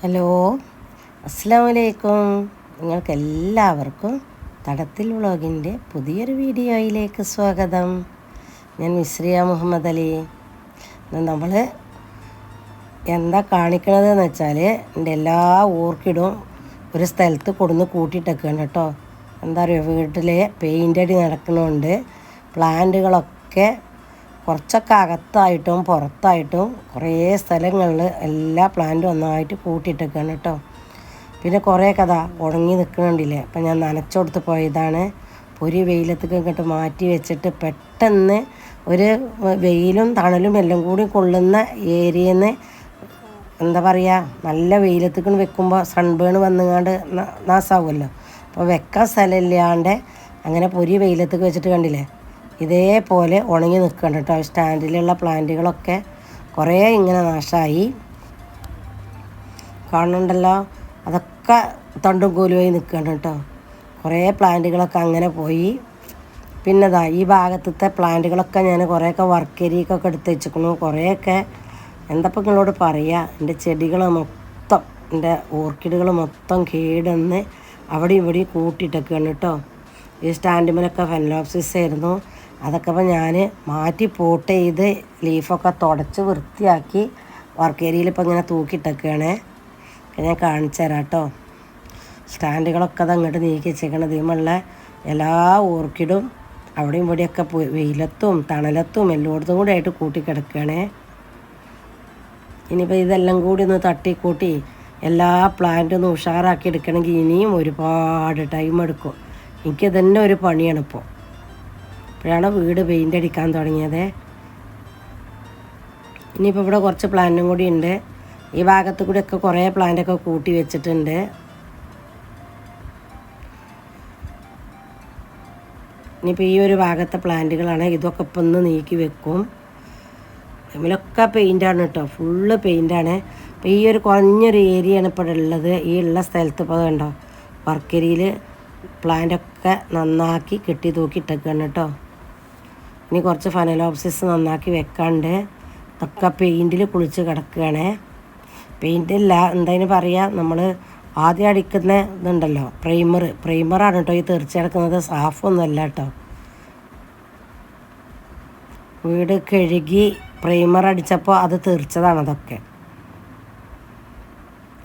Hello. അസ്സാമലൈക്കും നിങ്ങൾക്ക് എല്ലാവർക്കും തടത്തിൽ വ്ളോഗിന്റെ പുതിയൊരു വീഡിയോയിലേക്ക് സ്വാഗതം. ഞാൻ മിശ്രിയ മുഹമ്മദ് അലി. നമ്മൾ എന്താ കാണിക്കണത് എന്ന് വെച്ചാൽ എന്റെ എല്ലാ ഓർക്കിഡും ഒരു സ്ഥലത്ത് കൊടുന്ന് കൂട്ടിയിട്ടേക്കാണ് കേട്ടോ. എന്താ പറയുക വീട്ടിലെ പെയിന്റ് അടി പ്ലാന്റുകളൊക്കെ കുറച്ചൊക്കെ അകത്തായിട്ടും പുറത്തായിട്ടും കുറേ സ്ഥലങ്ങളിൽ എല്ലാ പ്ലാന്റും ഒന്നായിട്ട് കൂട്ടിയിട്ടേക്കാണ് കേട്ടോ. പിന്നെ കുറേ കഥ ഉണങ്ങി നിൽക്കണുണ്ടില്ലേ. അപ്പം ഞാൻ നനച്ചുകൊടുത്ത് പോയതാണ്. പൊരി വെയിലത്തേക്ക് ഇങ്ങോട്ട് മാറ്റി വെച്ചിട്ട് പെട്ടെന്ന് ഒരു വെയിലും തണലും എല്ലാം കൂടി കൊള്ളുന്ന ഏരിയയിൽ നിന്ന് എന്താ പറയുക നല്ല വെയിലത്തേക്ക് വെക്കുമ്പോൾ സൺബേൺ വന്നുകൊണ്ട് നാസാവുമല്ലോ. അപ്പോൾ വെക്കാൻ സ്ഥലമില്ലാണ്ട് അങ്ങനെ പൊരി വെയിലത്തേക്ക് വെച്ചിട്ട് കണ്ടില്ലേ? ഇതേപോലെ ഉണങ്ങി നിൽക്കണം കേട്ടോ. സ്റ്റാൻഡിലുള്ള പ്ലാന്റുകളൊക്കെ കുറേ ഇങ്ങനെ നാശമായി കാണുന്നുണ്ടല്ലോ? അതൊക്കെ തണ്ടും കോലുമായി നിൽക്കണം കേട്ടോ. കുറേ പ്ലാന്റുകളൊക്കെ അങ്ങനെ പോയി. പിന്നെ ഇതാ ഈ ഭാഗത്തത്തെ പ്ലാന്റുകളൊക്കെ ഞാൻ കുറേയൊക്കെ വർക്കരിക്കൊക്കെ എടുത്ത് വെച്ചിരിക്കണു കുറേയൊക്കെ എന്തപ്പം നിങ്ങളോട് പറയുക എന്റെ ചെടികൾ മൊത്തം എന്റെ ഓർക്കിഡുകൾ മൊത്തം കേടെന്ന് അവിടെ ഇവിടെ കൂട്ടിയിട്ടൊക്കെയാണ് കേട്ടോ. ഈ സ്റ്റാൻഡുമേലൊക്കെ ഫെൻലോപ്സിസ് ആയിരുന്നു. അതൊക്കെ ഇപ്പോൾ ഞാൻ മാറ്റി പോട്ട് ചെയ്ത് ലീഫൊക്കെ തുടച്ച് വൃത്തിയാക്കി വർക്ക് ഏരിയയിൽ ഇപ്പോൾ ഇങ്ങനെ തൂക്കിയിട്ടൊക്കെയാണ്. ഞാൻ കാണിച്ചു തരാം കേട്ടോ. സ്റ്റാൻഡുകളൊക്കെ അത് അങ്ങോട്ട് നീക്കി വെച്ചേക്കണം. ഇതിമുള്ള എല്ലാ ഓർക്കിഡും അവിടെയും ഇവിടെയൊക്കെ പോയി വെയിലത്തും തണലത്തും എല്ലായിടത്തും കൂടി ആയിട്ട് കൂട്ടിക്കിടക്കുകയാണ് ഇനിയിപ്പോൾ ഇതെല്ലാം കൂടി ഒന്ന് തട്ടിക്കൂട്ടി എല്ലാ പ്ലാന്റും ഒന്ന് ഉഷാറാക്കി എടുക്കണമെങ്കിൽ ഇനിയും ഒരുപാട് ടൈം എടുക്കും. എനിക്ക് തന്നെ ഒരു പണിയാണ് ഇപ്പോഴാണ് വീട് പെയിന്റ് അടിക്കാൻ തുടങ്ങിയത്? ഇനിയിപ്പോൾ ഇവിടെ കുറച്ച് പ്ലാന്റും കൂടി ഉണ്ട്. ഈ ഭാഗത്ത് ഒക്കെ കുറേ പ്ലാന്റൊക്കെ കൂട്ടി വെച്ചിട്ടുണ്ട്. ഇനിയിപ്പോൾ ഈ ഒരു ഭാഗത്തെ പ്ലാന്റുകളാണ് ഇതൊക്കെ ഇപ്പം ഒന്ന് നീക്കി വെക്കും. ഇതിലൊക്കെ പെയിന്റാണ് കേട്ടോ. ഫുള്ള് പെയിന്റാണ് അപ്പോൾ ഈ ഒരു കുറഞ്ഞൊരു ഏരിയയാണ് ഇപ്പോൾ ഉള്ളത്. ഈ ഉള്ള സ്ഥലത്ത് ഇപ്പോൾ കണ്ടോ? വർക്കരിയിൽ പ്ലാന്റൊക്കെ നന്നാക്കി കെട്ടി തൂക്കി ഇട്ടേക്കാണ് കേട്ടോ. ഇനി കുറച്ച് ഫനലോപ്സിസ് നന്നാക്കി വെക്കാണ്ട് ഇതൊക്കെ പെയിന്റിൽ കുളിച്ച് കിടക്കുകയാണ്. പെയിന്റില്ല എന്തായാലും പറയുക നമ്മൾ ആദ്യം അടിക്കുന്ന ഇതുണ്ടല്ലോ പ്രൈമർ പ്രൈമറാണ് കേട്ടോ ഈ തെറിച്ച് കിടക്കുന്നത് സാഫൊന്നുമല്ല കേട്ടോ വീട് കഴുകി പ്രൈമർ അടിച്ചപ്പോൾ അത് തെറിച്ചതാണ് അതൊക്കെ.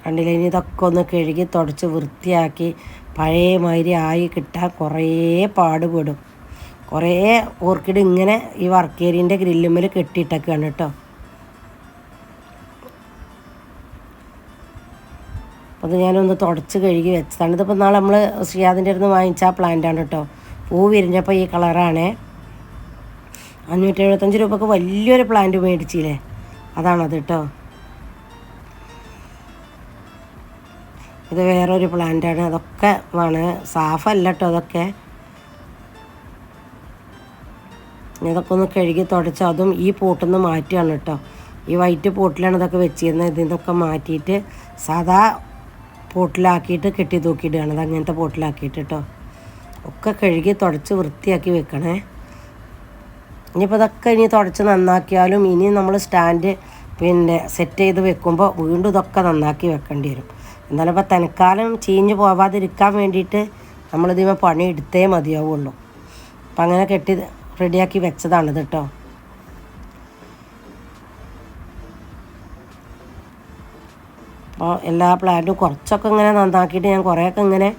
കണ്ടില്ല ഇനി ഇതൊക്കെ ഒന്ന് കഴുകി തുടച്ച് വൃത്തിയാക്കി പഴയ മാതിരി ആയി കിട്ടാൻ കുറേ പാടുപെടും. കുറേ ഓർക്കിഡ് ഇങ്ങനെ ഈ വർക്ക് ഏരിയന്റെ ഗ്രില്ലുമ്മൽ കെട്ടിയിട്ടൊക്കെയാണ് കേട്ടോ. അത് ഞാനൊന്ന് തുടച്ച് കഴുകി വെച്ചതാണ്. ഇതിപ്പോൾ നാളെ നമ്മൾ ശ്രീയാദിന്റെ അടുത്ത് വാങ്ങിച്ച ആ പ്ലാന്റാണ് കേട്ടോ. പൂ വിരിഞ്ഞപ്പോൾ ഈ കളറാണ് അഞ്ഞൂറ്റി എഴുപത്തഞ്ച് രൂപക്ക് വലിയൊരു പ്ലാന്റ് മേടിച്ചില്ലേ അതാണത് കേട്ടോ. ഇത് വേറൊരു പ്ലാന്റാണ് അതൊക്കെ ആണ്. സാഫല്ല കേട്ടോ അതൊക്കെ. ഇതൊക്കെ ഒന്ന് കഴുകി തുടച്ച് അതും ഈ പോട്ടൊന്ന് മാറ്റുകയാണ് കേട്ടോ. ഈ വൈറ്റ് പോട്ടിലാണ് ഇതൊക്കെ വെച്ചിരുന്നത്. ഇതിനൊക്കെ മാറ്റിയിട്ട് സാധാ പോട്ടിലാക്കിയിട്ട് കെട്ടി തൂക്കിയിടുകയാണ്. അത് അങ്ങനത്തെ പോട്ടിലാക്കിയിട്ട് കേട്ടോ. ഒക്കെ കഴുകി തുടച്ച് വൃത്തിയാക്കി വെക്കണേ. ഇനിയിപ്പോൾ ഇതൊക്കെ ഇനി തുടച്ച് നന്നാക്കിയാലും ഇനി നമ്മൾ സ്റ്റാൻഡ് പിന്നെ സെറ്റ് ചെയ്ത് വെക്കുമ്പോൾ വീണ്ടും ഇതൊക്കെ നന്നാക്കി വെക്കേണ്ടി വരും. എന്നാലും ഇപ്പോൾ തൽക്കാലം ചീഞ്ഞ് പോവാതിരിക്കാൻ വേണ്ടിയിട്ട് നമ്മളിതിമേ പണി എടുത്തേ മതിയാവുള്ളൂ. അപ്പം അങ്ങനെ കെട്ടി റെഡിയാക്കി വെച്ചതാണിത് കേട്ടോ. അപ്പോൾ എല്ലാ പ്ലാന്റും കുറച്ചൊക്കെ ഇങ്ങനെ നന്നാക്കിയിട്ട് ഞാൻ കുറേയൊക്കെ ഇങ്ങനെ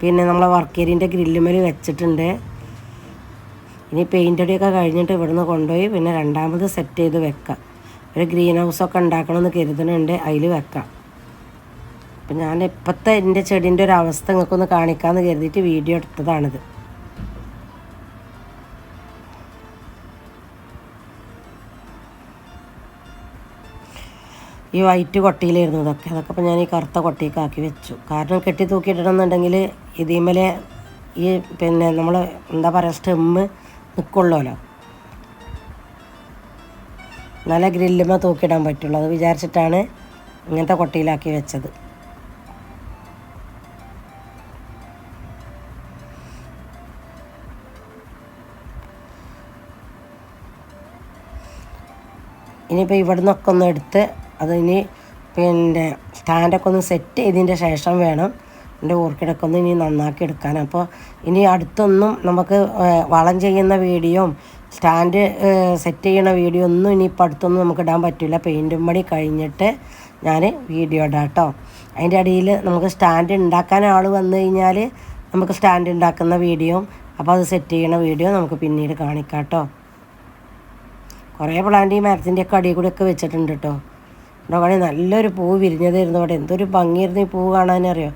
പിന്നെ നമ്മളെ വർക്കേരിന്റെ ഗ്രില്ലുമേൽ വെച്ചിട്ടുണ്ട്. ഇനി പെയിന്റ് അടിയൊക്കെ കഴിഞ്ഞിട്ട് ഇവിടുന്ന് കൊണ്ടുപോയി പിന്നെ രണ്ടാമത് സെറ്റ് ചെയ്ത് വെക്കാം. ഒരു ഗ്രീൻ ഹൗസൊക്കെ ഉണ്ടാക്കണമെന്ന് കരുതുന്നുണ്ട് അതിൽ വെക്കാം. അപ്പം ഞാൻ ഇപ്പോഴത്തെ എന്റെ ചെടീന്റെ ഒരു അവസ്ഥ നിങ്ങൾക്കൊന്ന് കാണിക്കാമെന്ന് കരുതിയിട്ട് വീഡിയോ എടുത്തതാണിത്. ഈ വൈറ്റ് കൊട്ടിയിലായിരുന്നു ഇതൊക്കെ. അതൊക്കെ അപ്പോൾ ഞാൻ ഈ കറുത്ത കൊട്ടിയൊക്കെ ആക്കി വെച്ചു. കാരണം കെട്ടി തൂക്കിയിടണമെന്നുണ്ടെങ്കിൽ ഇതിമേലെ ഈ പിന്നെ നമ്മൾ എന്താ പറയുക സ്റ്റെമ്മ് നിൽക്കുള്ളൂല്ലോ നല്ല ഗ്രില്ലുമ്മ തൂക്കിയിടാൻ പറ്റുള്ളൂ. അത് വിചാരിച്ചിട്ടാണ് ഇങ്ങനത്തെ കൊട്ടിയിലാക്കി വെച്ചത്. ഇനിയിപ്പോൾ ഇവിടെ നിന്നൊക്കെ ഒന്ന് എടുത്ത് അതിനി പിന്നെ സ്റ്റാൻഡൊക്കെ ഒന്ന് സെറ്റ് ചെയ്തതിന്റെ ശേഷം വേണം എന്റെ ഓർക്കിഡൊക്കെ ഒന്ന് ഇനി നന്നാക്കി എടുക്കാൻ. അപ്പോൾ ഇനി അടുത്തൊന്നും നമുക്ക് വളം ചെയ്യുന്ന വീഡിയോ സ്റ്റാൻഡ് സെറ്റ് ചെയ്യുന്ന വീഡിയോ ഒന്നും ഇനിയിപ്പോൾ അടുത്തൊന്നും നമുക്ക് ഇടാൻ പറ്റില്ല. പെയിന്റും പണി കഴിഞ്ഞിട്ട് ഞാൻ വീഡിയോ ഇടാം കേട്ടോ അതിന്റെ അടിയിൽ നമുക്ക് സ്റ്റാൻഡ് ഉണ്ടാക്കാൻ ആൾ വന്നു കഴിഞ്ഞാൽ നമുക്ക് സ്റ്റാൻഡ് ഉണ്ടാക്കുന്ന വീഡിയോ അപ്പോൾ അത് സെറ്റ് ചെയ്യുന്ന വീഡിയോ നമുക്ക് പിന്നീട് കാണിക്കാം കേട്ടോ കുറേ പ്ലാന്റ് ഈ മരത്തിന്റെ ഒക്കെ അടിയിൽ കൂടെയൊക്കെ വെച്ചിട്ടുണ്ട് കേട്ടോ വേണേൽ നല്ലൊരു പൂ വിരിഞ്ഞതായിരുന്നു അവിടെ എന്തൊരു ഭംഗിയായിരുന്നു ഈ പൂവ് കാണാനറിയോ?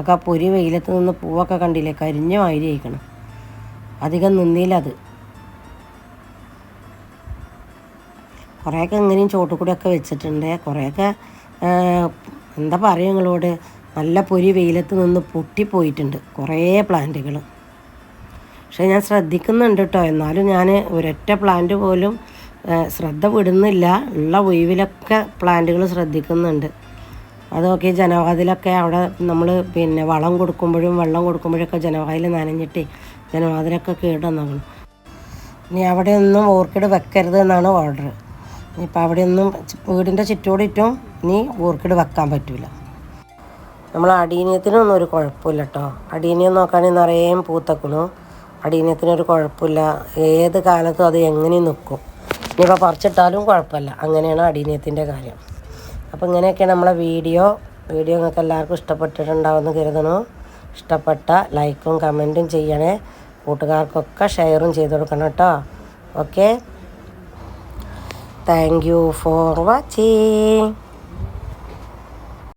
ഒക്കെ ആ പൊരി വെയിലത്ത് നിന്ന് പൂവൊക്കെ കണ്ടില്ലേ? കരിഞ്ഞ മാതിരി ആയിക്കണം അധികം നിന്നില്ല അത്. കുറേയൊക്കെ എങ്ങനെയും ചോട്ടുകൂടിയൊക്കെ വെച്ചിട്ടുണ്ട്. കുറേയൊക്കെ എന്താ പറയുക നിങ്ങളോട്? നല്ല പൊരി വെയിലത്ത് നിന്ന് പൊട്ടിപ്പോയിട്ടുണ്ട് കുറേ പ്ലാന്റുകൾ പക്ഷേ ഞാൻ ശ്രദ്ധിക്കുന്നുണ്ട് കേട്ടോ. എന്നാലും ഞാൻ ഒരൊറ്റ പ്ലാന്റ് പോലും ശ്രദ്ധ വിടുന്നില്ല. ഉള്ള ഒഴിവിലൊക്കെ പ്ലാന്റുകൾ ശ്രദ്ധിക്കുന്നുണ്ട്. അതൊക്കെ ജനവാതിലൊക്കെ അവിടെ നമ്മൾ പിന്നെ വളം കൊടുക്കുമ്പോഴും വെള്ളം കൊടുക്കുമ്പോഴൊക്കെ ജനവാതിൽ നനഞ്ഞിട്ട് ജനവാതിലൊക്കെ കേടുവന്നാകണം ഇനി അവിടെയൊന്നും ഓർക്കിഡ് വെക്കരുത് എന്നാണ് ഓർഡർ ഇനിയിപ്പോൾ അവിടെയൊന്നും വീടിന്റെ ചുറ്റോടിറ്റും ഇനി ഓർക്കിഡ് വെക്കാൻ പറ്റില്ല നമ്മൾ അടീനിയത്തിനൊന്നും ഒരു കുഴപ്പമില്ല കേട്ടോ അടീനിയം നോക്കുകയാണെങ്കിൽ നിറയെ പൂത്തക്കണു. അടീനിയത്തിനൊരു കുഴപ്പമില്ല. ഏത് കാലത്തും അത് എങ്ങനെ നിൽക്കും ഇനിയിപ്പോൾ പറിച്ചിട്ടാലും കുഴപ്പമില്ല. അങ്ങനെയാണ് അടിനീയത്തിന്റെ കാര്യം. അപ്പോൾ ഇങ്ങനെയൊക്കെയാണ് നമ്മളെ വീഡിയോ വീഡിയോ നിങ്ങൾക്ക് എല്ലാവർക്കും ഇഷ്ടപ്പെട്ടിട്ടുണ്ടാവുമെന്ന് കരുതണു ഇഷ്ടപ്പെട്ട ലൈക്കും കമന്റും ചെയ്യണേ. കൂട്ടുകാർക്കൊക്കെ ഷെയറും ചെയ്ത് കൊടുക്കണം കേട്ടോ. Okay. Thank you for watching.